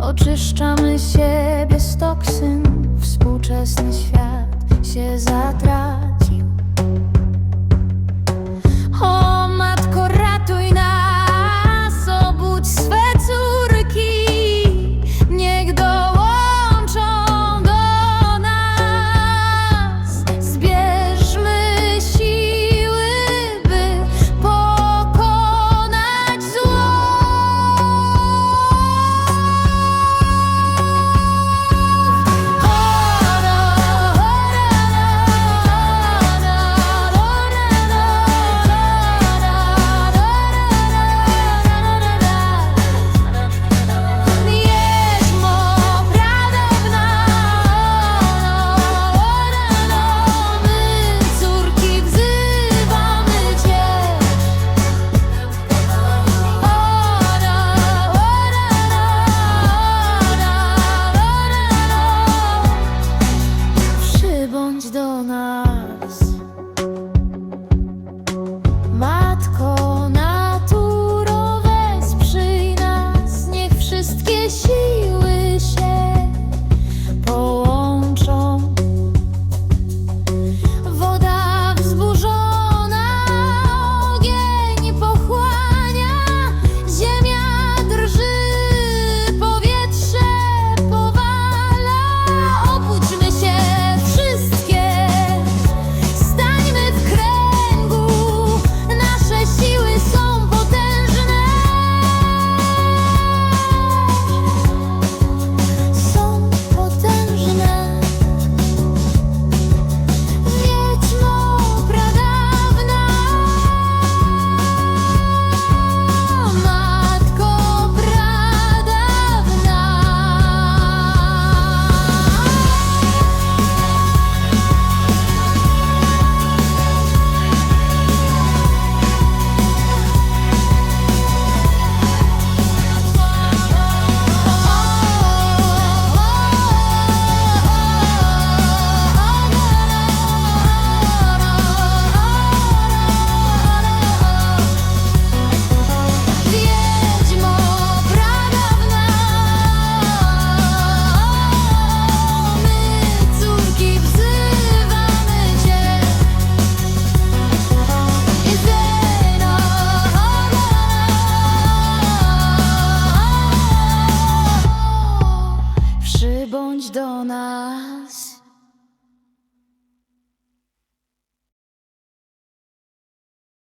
Oczyszczamy siebie z toksyn. Współczesny świat się zatraci. house.